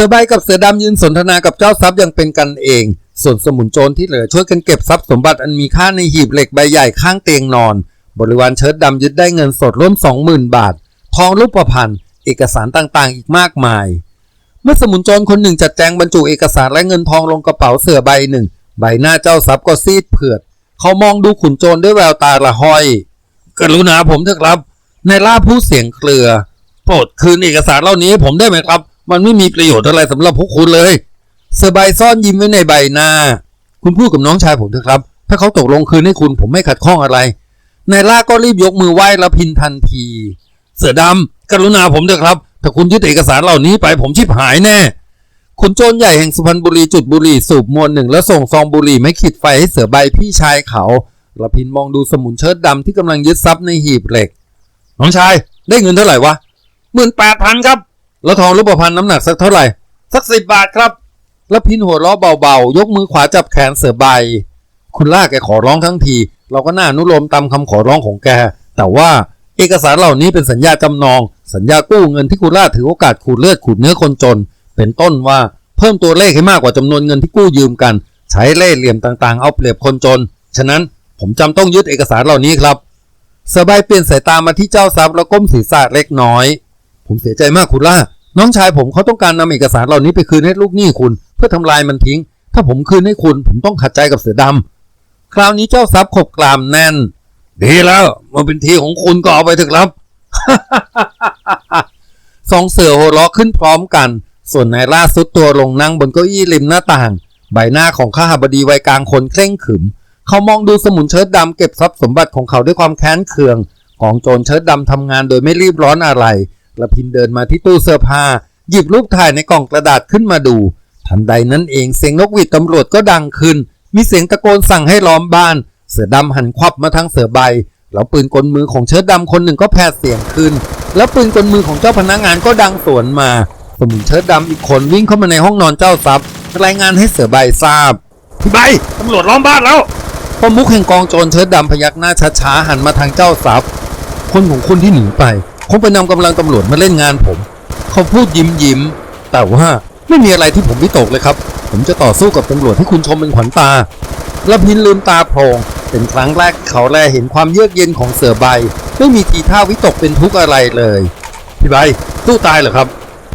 สือใบกับเสือดำยืนสนทนากับเจ้าทรัพย์ย่างเป็นกันเอง ส่วนสมุนโจรที่เหลือช่วยกันเก็บทรัพย์สมบัติอันมีค่าในหีบเหล็กใบใหญ่ข้างเตียงนอน บริวารเชิดดำยึดได้เงินสดร่วม 20,000 บาท ทองรูปพรรณเอกสารต่างๆ อีกมากมาย เมื่อสมุนโจรคนหนึ่งจัดแจงบรรจุเอกสารและเงินทองลงกระเป๋าเสือใบหนึ่ง ใบหน้าเจ้าทรัพย์ก็ซีดเผือด เขามองดูขุนโจรด้วยแววตาละห้อย กรุณาผมเถอะครับนายล่าผู้เสียงเครือ โปรดคืนเอกสารเหล่านี้ให้ผมได้ไหมครับ มันไม่มีประโยชน์อะไรสำหรับพวกคุณเลยเสือใบซ่อนยิ้มไว้ในใบหน้า คุณพูดกับน้องชายผมเถอะครับ ถ้าเขาตกลงคืนให้คุณผมไม่ขัดข้องอะไรนายล่าก็รีบยกมือไหว้ละพินทันที เสือดำกรุณาผมเถอะครับ ถ้าคุณยึดเอกสารเหล่านี้ไปผมชิบหายแน่ขุนโจรใหญ่แห่งสุพรรณบุรีจุดบุรีสูบมวลหนึ่งแล้วส่งซองบุรีไม่ขีดไฟให้เสือใบพี่ชายเขาละพินมองดูสมุนเชิดดำที่กำลังยึดทรัพย์ในหีบเหล็ก น้องชายได้เงินเท่าไหร่วะหมื่นแปดพันครับ แล้วทองรูปพรรณน้ำหนักสักเท่าไหร่ สักสิบบาทครับ แล้วพินหัวล้อเบาๆ ยกมือขวาจับแขนเสือใบ คุณล่าแกขอร้องทั้งที เราก็น่าอนุโลมตามคำขอร้องของแก แต่ว่าเอกสารเหล่านี้เป็นสัญญาจำนอง สัญญากู้เงินที่คุณล่าถือโอกาสขูดเลือดขูดเนื้อคนจน เป็นต้นว่าเพิ่มตัวเลขให้มากกว่าจำนวนเงินที่กู้ยืมกัน ใช้เล่ห์เหลี่ยมต่างๆ เอาเปรียบคนจน ฉะนั้นผมจำต้องยึดเอกสารเหล่านี้ครับสือใบเปลี่ยนสายตามาที่เจ้าทรัพย์แล้วก้มศีรษะเล็กน้อย ผมเสียใจมากคุณล่า น้องชายผมเขาต้องการนำเอกสารเหล่านี้ไปคืนให้ลูกหนี้คุณ เพื่อทำลายมันทิ้ง ถ้าผมคืนให้คุณ ผมต้องขัดใจกับเสือดำคราวนี้เจ้าทรัพย์ขบกรามแน่น ดีแล้ว มันเป็นทีของคุณก็เอาไปเถอะครับสองเสือหัวเราะขึ้นพร้อมกัน ส่วนนายล่าสุดตัวลงนั่งบนเก้าอี้ริมหน้าต่าง ใบหน้าของข้าบดีวัยกลางคนเคร่งขรึม เขามองดูสมุนเชิดดำเก็บทรัพย์สมบัติของเขาด้วยความแค้นเคือง ของโจรเชิดดำทำงานโดยไม่รีบร้อนอะไร ละพินเดินมาที่ตู้เสื้อผ้า หยิบรูปถ่ายในกล่องกระดาษขึ้นมาดู ทันใดนั้นเองเสียงนกหวีดตำรวจก็ดังขึ้น มีเสียงตะโกนสั่งให้ล้อมบ้าน เสือดำหันควับมาทางเสือใบ แล้วปืนกลมือของเชิดดำคนหนึ่งก็แผดเสียงขึ้น แล้วปืนกลมือของเจ้าพนักงานก็ดังสวนมา สมุนเชิดดำอีกคนวิ่งเข้ามาในห้องนอนเจ้าทรัพย์รายงานให้เสือใบทราบพี่ใบตำรวจล้อมบ้านแล้วประมุขแห่งกองโจรเชิดดำพยักหน้าช้าๆหันมาทางเจ้าทรัพย์คนของคุณที่หนีไป คงไปนำกำลังตำรวจมาเล่นงานผม เขาพูดยิ้มยิ้ม แต่ว่าไม่มีอะไรที่ผมวิตกเลยครับ ผมจะต่อสู้กับตำรวจให้คุณชมเป็นขวัญตา แล้วพินลืมตาโพลงเป็นครั้งแรกเขาแลเห็นความเยือกเย็นของเสือใบ ไม่มีทีท่าวิตกเป็นทุกข์อะไรเลย พี่ใบสู้ตายเหรอครับ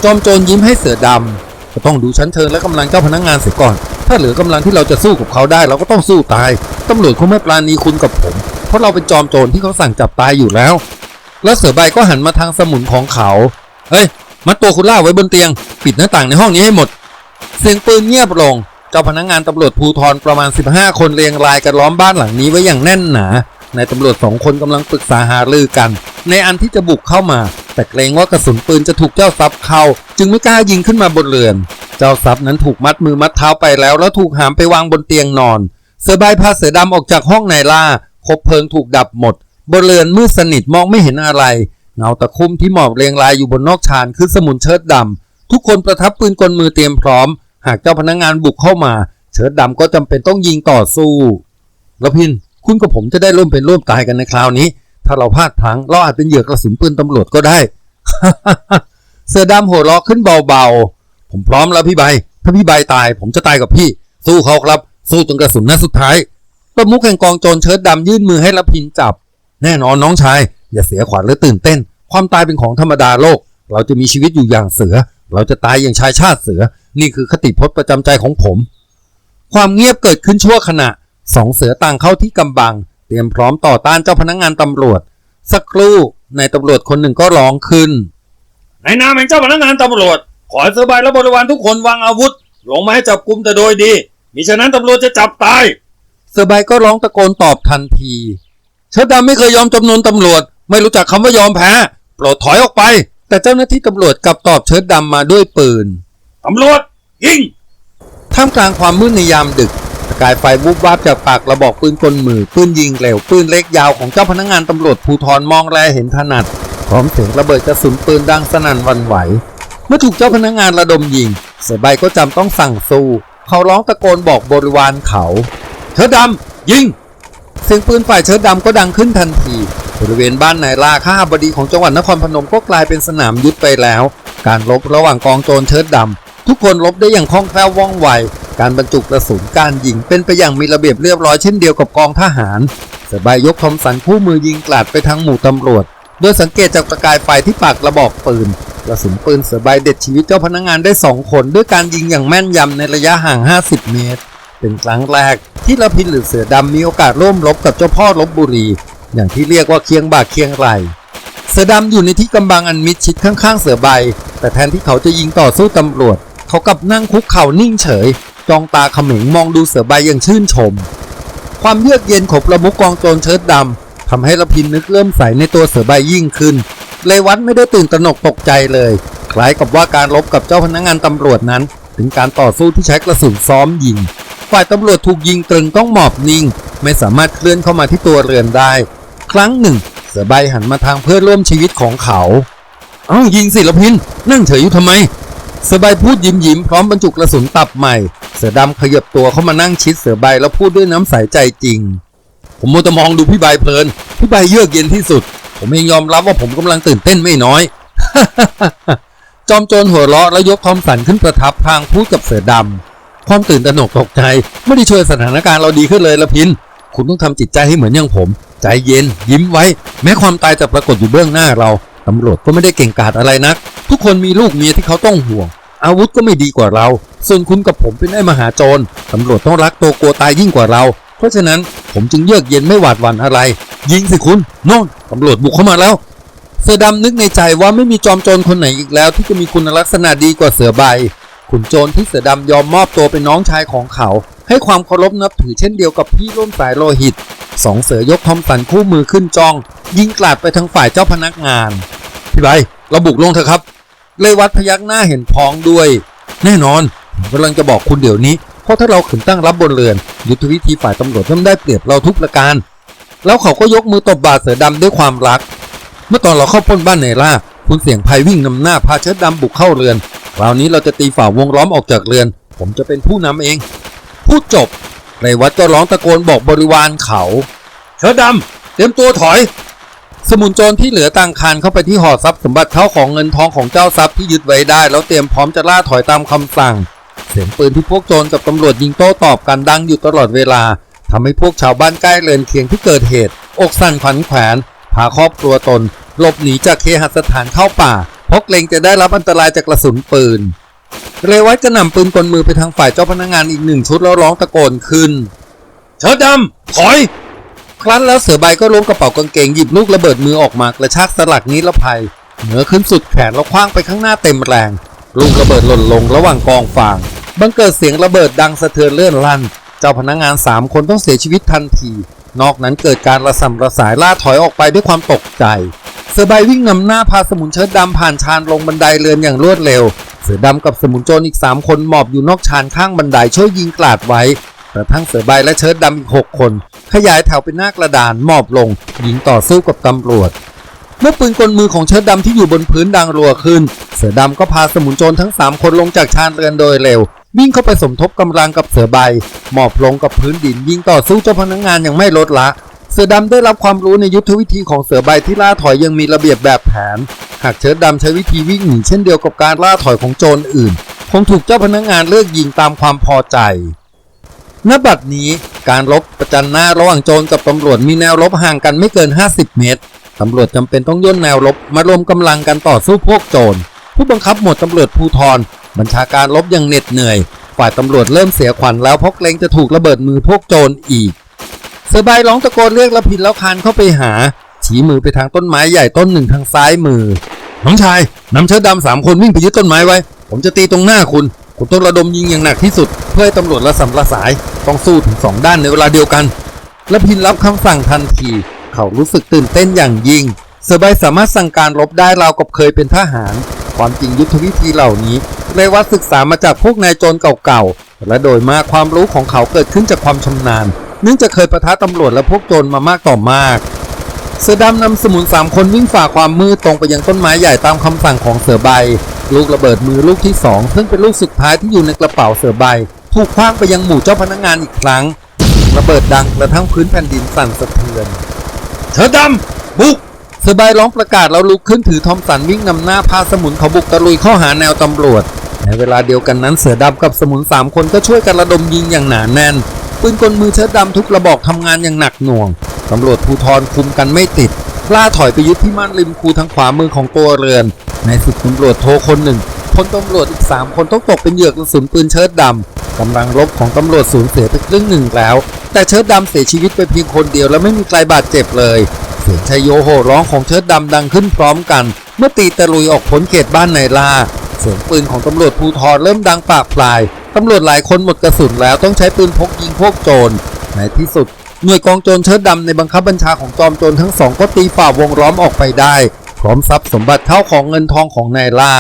จอมโจรยิ้มให้เสือดำก็ต้องดูชั้นเชิงและกำลังเจ้าพนักงานเสียก่อน ถ้าเหลือกำลังที่เราจะสู้กับเขาได้เราก็ต้องสู้ตายตำรวจคงไม่ปราณีคุณกับผม เพราะเราเป็นจอมโจรที่เขาสั่งจับตายอยู่แล้ว แล้วเสือใบก็หันมาทางสมุนของเขา เฮ้ย มัดตัวคุณล่าไว้บนเตียง ปิดหน้าต่างในห้องนี้ให้หมด เสียงปืนเงียบลง เจ้าพนักงานตำรวจภูธรประมาณ 15 คนเรียงรายกันล้อมบ้านหลังนี้ไว้อย่างแน่นหนา นายตำรวจสองคนกำลังปรึกษาหารือกัน ในอันที่จะบุกเข้ามา แต่เกรงว่ากระสุนปืนจะถูกเจ้าทรัพย์เข้าจึงไม่กล้ายิงขึ้นมาบนเรือน เจ้าทรัพย์นั้นถูกมัดมือมัดเท้าไปแล้ว แล้วถูกหามไปวางบนเตียงนอน เสือใบพาเสือดำออกจากห้องนายล่าคบเพลิงถูกดับหมด บนเรือนมืดสนิทมองไม่เห็นอะไร เงาตะคุ่มที่หมอบเรียงรายอยู่บนนอกชานคือสมุนเชิดดำทุกคนประทับปืนกลมือเตรียมพร้อม หากเจ้าพนักงานบุกเข้ามา เชิดดำก็จำเป็นต้องยิงต่อสู้ล้วพินคุณกับผมจะได้ร่วมเป็นร่วมตายกันในคราวนี้ ถ้าเราพลาดพลั้งเราอาจเป็นเหยื่อกระสุนปืนตำรวจก็ได้เสือดำหัวเราะขึ้นเบาๆ ผมพร้อมแล้วพี่ใบ ถ้าพี่ใบตาย ผมจะตายกับพี่ สู้เขาครับ สู้จนกระสุนนัดสุดท้าย ประมุขแห่งกองโจรเชิดดำยื่นมือให้ละพินจับ แน่นอนน้องชาย อย่าเสียขวัญหรือตื่นเต้น ความตายเป็นของธรรมดาโลก เราจะมีชีวิตอยู่อย่างเสือ เราจะตายอย่างชายชาติเสือ นี่คือคติพจน์ประจำใจของผม ความเงียบเกิดขึ้นชั่วขณะสองเสือต่างเข้าที่กำบัง เตรียมพร้อมต่อต้านเจ้าพนักงานตำรวจ สักครู่นายตำรวจคนหนึ่งก็ร้องขึ้นในนามแห่งเจ้าพนักงานตำรวจ ขอให้เสือใบและบริวารทุกคนวางอาวุธ ลงมาให้จับกุมแต่โดยดีมิฉะนั้นตำรวจจะจับตายเสือใบก็ร้องตะโกนตอบทันทีเชิดดำไม่เคยยอมจำนวนตำรวจ ไม่รู้จักคำว่ายอมแพ้โปรดถอยออกไป แต่เจ้าหน้าที่ตำรวจกลับตอบเชิดดำมาด้วยปืนตำรวจยิงท่ามกลางความมืดในยามดึกประกายไฟวุบวาบจากปากกระบอกปืนกลมือปืนยิงเร็วปืนเล็กยาวของเจ้าพนักงานตำรวจภูธรมองแลเห็นถนัด พร้อมเสียงระเบิดกระสุนปืนดังสนั่นหวันไหว เมื่อถูกเจ้าพนักงานระดมยิงเสือใบก็จำต้องสั่งสู้ เขาร้องตะโกนบอกบริวารเขาเชิดดำยิง เสียงปืนฝ่ายเชิดดำก็ดังขึ้นทันที บริเวณบ้านนายลาข้าบดีของจังหวัดนครพนมก็กลายเป็นสนามยุทธไปแล้ว การรบระหว่างกองโจรเชิดดำทุกคนลบได้อย่างคล่องแคล่วว่องไว การบรรจุกระสุนการยิงเป็นไปอย่างมีระเบียบเรียบร้อยเช่นเดียวกับกองทหารเสือบายยกทอมสันคู่มือยิงกลาดไปทางหมู่ตำรวจ โดยสังเกตจากประกายไฟที่ปากกระบอกปืนกระสุนปืนเสือใบเด็ดชีวิตเจ้าพนักงานได้สองคนด้วยการยิงอย่างแม่นยำในระยะห่าง 50 เมตร เป็นครั้งแรกที่ละพินหรือเสือดำมีโอกาสร่วมรบกับเจ้าพ่อลบบุรี อย่างที่เรียกว่าเคียงบ่าเคียงไหลเสือดำอยู่ในที่กำบังอันมิดชิดข้างๆเสือใบ แต่แทนที่เขาจะยิงต่อสู้ตำรวจ เขากลับนั่งคุกเข่านิ่งเฉยจ้องตาเขม็งมองดูเสือใบอย่างชื่นชม ความเยือกเย็นของประมุขกองโจรเชิดดำทำให้ละพินนึกเริ่มใสในตัวเสือใบยิ่งขึ้น เลยวัดไม่ได้ตื่นตระหนกตกใจเลย คล้ายกับว่าการรบกับเจ้าพนักงานตำรวจนั้น เป็นการต่อสู้ที่ใช้กระสุนซ้อมยิง ฝ่ายตำรวจถูกยิงตรึงต้องหมอบนิ่ง ไม่สามารถเคลื่อนเข้ามาที่ตัวเรือนได้ ครั้งหนึ่งเสือใบหันมาทางเพื่อนร่วมชีวิตของเขา เอ้ายิงสิละพินนั่งเฉยอยู่ทำไมเสือใบพูดยิ้มยิ้มๆพร้อมบรรจุกระสุนตับใหม่ เสือดำขยับตัวเข้ามานั่งชิดเสือใบแล้วพูดด้วยน้ำใสใจจริง ผมมัวแต่มองดูพี่ใบเพลิน พี่ใบเยือกเย็นที่สุด ผมเองยอมรับว่าผมกำลังตื่นเต้นไม่น้อย จอมโจรหัวเราะแล้วยกทอมสันขึ้นประทับพลางพูดกับเสือดำ ความตื่นตระหนกตกใจไม่ได้ช่วยสถานการณ์เราดีขึ้นเลยละพิน คุณต้องทำจิตใจให้เหมือนอย่างผม ใจเย็น ยิ้มไว้ แม้ความตายจะปรากฏอยู่เบื้องหน้าเราตำรวจก็ไม่ได้เก่งกาจอะไรนัก ทุกคนมีลูกเมียที่เขาต้องห่วง อาวุธก็ไม่ดีกว่าเรา ส่วนคุณกับผมเป็นไอ้มหาโจรตำรวจต้องรักตัวกลัวตายยิ่งกว่าเรา เพราะฉะนั้นผมจึงเยือกเย็นไม่หวาดหวั่นอะไร ยิงสิคุณโน่นตำรวจบุกเข้ามาแล้ว เสือดำนึกในใจว่าไม่มีจอมโจรคนไหนอีกแล้ว ที่จะมีคุณลักษณะดีกว่าเสือใบ ขุนโจรที่เสือดำยอมมอบตัวเป็นน้องชายของเขา ให้ความเคารพนับถือเช่นเดียวกับพี่ร่วมสายโลหิตสองเสือยกทอมสันคู่มือขึ้นจ้อง ยิงกลาดไปทางฝ่ายเจ้าพนักงาน พี่ใบเราบุกลงเถอะครับ เลวัตพยักหน้าเห็นพ้องด้วย แน่นอนผมกำลังจะบอกคุณเดี๋ยวนี้ เพราะถ้าเราขืนตั้งรับบนเรือน ยุทธวิธีฝ่ายตำรวจย่อมได้เปรียบเราทุกประการ แล้วเขาก็ยกมือตบบาดเสือดำด้วยความรัก เมื่อตอนเราเข้าปล้นบ้านเนล่าคุณเสียงภัยวิ่งนำหน้าพาเชิดดำบุกเข้าเรือน คราวนี้เราจะตีฝ่าวงล้อมออกจากเรือน ผมจะเป็นผู้นำเอง พูดจบเรวัตก็ร้องตะโกนบอกบริวารเขาเชิดดำเตรียมตัวถอย สมุนโจรที่เหลือต่างคานเข้าไปที่หอทรัพย์สมบัติเข้าของเงินทองของเจ้าทรัพย์ที่ยึดไว้ได้ แล้วเตรียมพร้อมจะล่าถอยตามคำสั่ง เสียงปืนที่พวกโจรกับตำรวจยิงโต้ตอบกันดังอยู่ตลอดเวลาทำให้พวกชาวบ้านใกล้เรือนเคียงที่เกิดเหตุ อกสั่นขวัญแขวนพาครอบครัวตนหลบหนีจากเคหสถานเข้าป่า พราะเกรงจะได้รับอันตรายจากกระสุนปืน เรวัตก็นำปืนกลมือไปทางฝ่ายเจ้าพนักงานอีกหนึ่งชุดแล้วร้องตะโกนขึ้น เชิดดำถอย ครั้นแล้วเสือใบก็ล้วงกระเป๋ากางเกงหยิบลูกระเบิดมือออกมากระชากสลักนิรภัย เหนือขึ้นสุดแขนแล้วคว้างไปข้างหน้าเต็มแรง ลูกระเบิดหล่นลงระหว่างกองฟางบังเกิดเสียงระเบิดดังสะเทือนเลื่อนลั่น เจ้าพนักงานสามคนต้องเสียชีวิตทันที นอกนั้นเกิดการระสำระสายล่าถอยออกไปด้วยความตกใจ เสือใบวิ่งนำหน้าพาสมุนเชิดดำผ่านชานลงบันไดเรือนอย่างรวดเร็ว เสือดำกับสมุนโจรอีกสามคนหมอบอยู่นอกชานข้างบันไดช่วยยิงกลาดไว้กระทั่งเสือใบและเชิดดำอีกหกคน ขยายแถวเป็นหน้ากระดานหมอบลงยิงต่อสู้กับตำรวจ เมื่อปืนกลมือของเชิดดำที่อยู่บนพื้นดังรัวขึ้น เสือดำก็พาสมุนโจรทั้ง 3 คนลงจากชานเรือนโดยเร็ว วิ่งเข้าไปสมทบกำลังกับเสือใบ หมอบลงกับพื้นดินยิงต่อสู้เจ้าพนักงานอย่างไม่ลดละ เสือดำได้รับความรู้ในยุทธวิธีของเสือใบที่ล่าถอยยังมีระเบียบแบบแผน หากเชิดดำใช้วิธีวิ่งหนีเช่นเดียวกับการล่าถอยของโจรอื่น คงถูกเจ้าพนักงานเลือกยิงตามความพอใจณบัดนี้การรบประจันหน้าระหว่างโจรกับตำรวจมีแนวรบห่างกันไม่เกิน 50 เมตร ตำรวจจำเป็นต้องย่นแนวรบมารวมกำลังกันต่อสู้พวกโจร ผู้บังคับหมวดตำรวจภูธรบัญชาการรบอยังเหน็ดเหนื่อย ฝ่ายตำรวจเริ่มเสียขวัญแล้วเพราะเกรงจะถูกระเบิดมือพวกโจรอีก สือใบร้องตะโกนเรียกละพินแล้วคานเข้าไปหาชี้มือไปทางต้นไม้ใหญ่ต้นหนึ่งทางซ้ายมือ น้องชายนำเชิดดำสามคนวิ่งไปยึดต้นไม้ไว้ ผมจะตีตรงหน้าคุณคุณต้องระดมยิงอย่างหนักที่สุด เพื่อให้ตำรวจระสำระสายต้องสู้ถึงสองด้านในเวลาเดียวกันและพินรับคำสั่งทันที เขารู้สึกตื่นเต้นอย่างยิ่งเสือใบสามารถสั่งการรบได้ราวกับเคยเป็นทหาร ความจริงยุทธวิธีเหล่านี้เรวัตศึกษามาจากพวกนายโจรเก่าๆและโดยมากความรู้ของเขาเกิดขึ้นจากความชำนาญ เนื่องจากเคยประทะตำรวจและพวกโจรมามากต่อมาก เสือดำนำสมุนสามคนวิ่งฝ่าความมืดตรงไปยังต้นไม้ใหญ่ตามคำสั่งของเสือใบ ลูกระเบิดมือลูกที่สองซึ่งเป็นลูกสุดท้ายที่อยู่ในกระเป๋าเสือใบ ถูกคว้างไปยังหมู่เจ้าพนักงานอีกครั้ง ระเบิดดังกระทั่งพื้นแผ่นดินสั่นสะเทือนเชิดดำบุกเสือใบร้องประกาศแล้วลุกขึ้นถือทอมสันวิ่งนำหน้าพาสมุนเขาบุกตะลุยเข้าหาแนวตำรวจในเวลาเดียวกันนั้นเสือดำกับสมุนสามคนก็ช่วยกันระดมยิงอย่างหนาแน่น ปืนกลมือเชิดดำทุกระบอกทำงานอย่างหนักหน่วงตำรวจภูทรคุมกันไม่ติดล่าถอยไปยึดที่ม่านริมคูทางขวามือของตัวเรือน ในสุดตำรวจโทคนหนึ่งพลตำรวจอีก3คนต้องตกเป็นเหยื่อกระสุนปืนเชิดดำกำลังรบของตำรวจสูญเสียไปครึ่งหนึ่งแล้ว แต่เชิดดำเสียชีวิตไปเพียงคนเดียวและไม่มีใครบาดเจ็บเลย เสียงชัยโยโห่ร้องของเชิดดำดังขึ้นพร้อมกัน เมื่อตีตะลุยออกพ้นเขตบ้านนายลาเสียงปืนของตำรวจภูทรเริ่มดังปากปลาย ตำรวจหลายคนหมดกระสุนแล้วต้องใช้ปืนพกยิงพวกโจรในที่สุด หน่วยกองโจรเชิดดำในบังคับบัญชาของจอมโจรทั้งสองก็ตีฝ่าวงล้อมออกไปได้ พร้อมทรัพย์สมบัติเข้าของเงินทองของนายล่า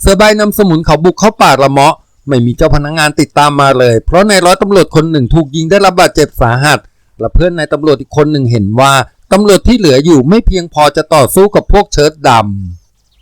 เสือใบนำสมุนเขาบุกเข้าป่าละเมาะ ไม่มีเจ้าพนักงานติดตามมาเลย เพราะนายร้อยตำรวจคนหนึ่งถูกยิงได้รับบาดเจ็บสาหัส และเพื่อนนายตำรวจอีกคนหนึ่งเห็นว่าตำรวจที่เหลืออยู่ไม่เพียงพอจะต่อสู้กับพวกเชิดดำ